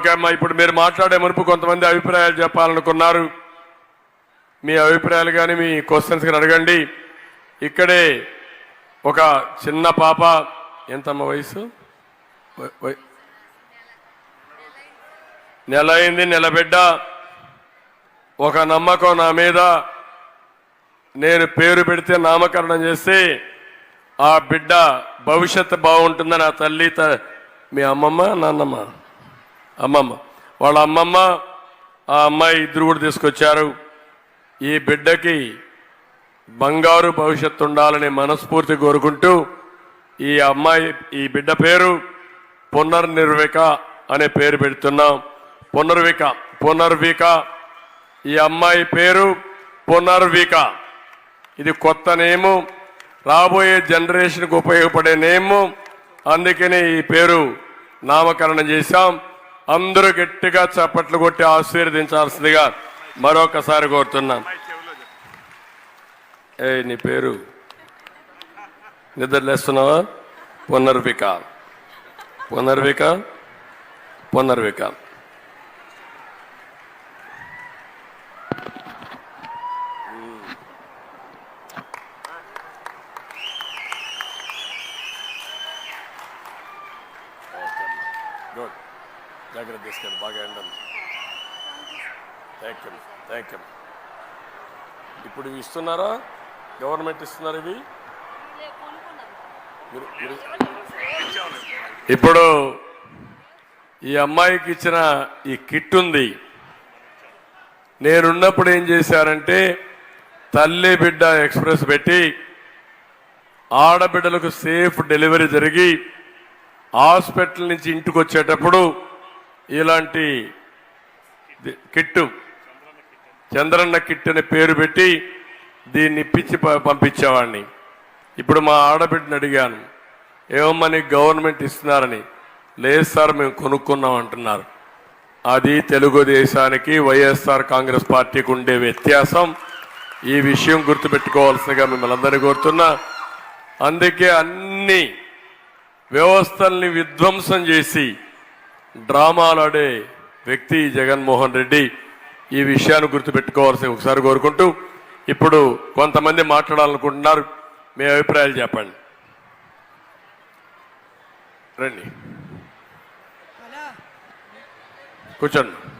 Okay అమ్మా ఇప్పుడు మీరు మాట్లాడే మునుపు కొంతమంది అభిప్రాయాలు చెప్పాలనుకున్నారు. మీ అభిప్రాయాలు కానీ మీ క్వశ్చన్స్ కానీ అడగండి. ఇక్కడే ఒక చిన్న పాప ఎంతమ్మ వయసు? నెల అయింది నెల బిడ్డ ఒక నమ్మకం నా మీద. నేను పేరు పెడితే నామకరణం చేస్తే ఆ బిడ్డ భవిష్యత్తు బాగుంటుందని ఆ తల్లి త- మీ అమ్మమ్మ నాన్నమ్మ. అమ్మమ్మ. వాళ్ళ అమ్మమ్మ ఆ అమ్మాయి ఇద్దరు కూడా తీసుకొచ్చారు. ఈ బిడ్డకి బంగారు భవిష్యత్తు ఉండాలని మనస్ఫూర్తి కోరుకుంటూ ఈ అమ్మాయి ఈ బిడ్డ పేరు పునర్నిర్విక అనే పేరు పెడుతున్నాం. పునర్విక పునర్విక. ఈ అమ్మాయి పేరు పునర్విక. ఇది కొత్త నేము. రాబోయే జనరేషన్కు ఉపయోగపడే నేము. అందుకనే ఈ పేరు నామకరణం చేశాం. అందరూ గట్టిగా చప్పట్లు కొట్టి ఆశీర్వదించాల్సిందిగా మరొకసారి కోరుతున్నాను ఏ నీ పేరు? నిద్రలేస్తున్నావా? పునర్విక. పునర్విక? పునర్విక. జాగ్రత్త తీసుకెళ్ళి బాగా ఎండండి థ్యాంక్ యూ థ్యాంక్ యూ ఇప్పుడు ఇవి ఇస్తున్నారా? గవర్నమెంట్ ఇస్తున్నారు ఇవి? ఇప్పుడు ఈ అమ్మాయికి ఇచ్చిన ఈ కిట్ ఉంది. నేనున్నప్పుడు ఏం చేశారంటే తల్లి బిడ్డ ఎక్స్ప్రెస్ పెట్టి ఆడబిడ్డలకు సేఫ్ డెలివరీ జరిగి హాస్పిటల్ నుంచి ఇంటికి వచ్చేటప్పుడు ఇలాంటి కిట్టు చంద్రన్న కిట్ అనే పేరు పెట్టి దీన్ని ఇప్పించి ప- పంపించేవాడిని. ఇప్పుడు మా ఆడబిడ్డని అడిగాను ఏమమ్మని గవర్నమెంట్ ఇస్తున్నారని. లేదు సార్ మేము కొనుక్కున్నాం అంటున్నారు. అది తెలుగుదేశానికి వైఎస్ఆర్ కాంగ్రెస్ పార్టీకి ఉండే వ్యత్యాసం. ఈ విషయం గుర్తుపెట్టుకోవాల్సిందిగా మిమ్మల్ని అందరినీ కోరుతున్నా అందుకే అన్ని వ్యవస్థల్ని విధ్వంసం చేసి డ్రామాలు ఆడే వ్యక్తి జగన్మోహన్ రెడ్డి ఈ విషయాన్ని గుర్తుపెట్టుకోవాల్సి ఒకసారి కోరుకుంటూ ఇప్పుడు కొంతమంది మాట్లాడాలనుకుంటున్నారు. మీ అభిప్రాయాలు చెప్పండి. రండి. కూర్చోండి.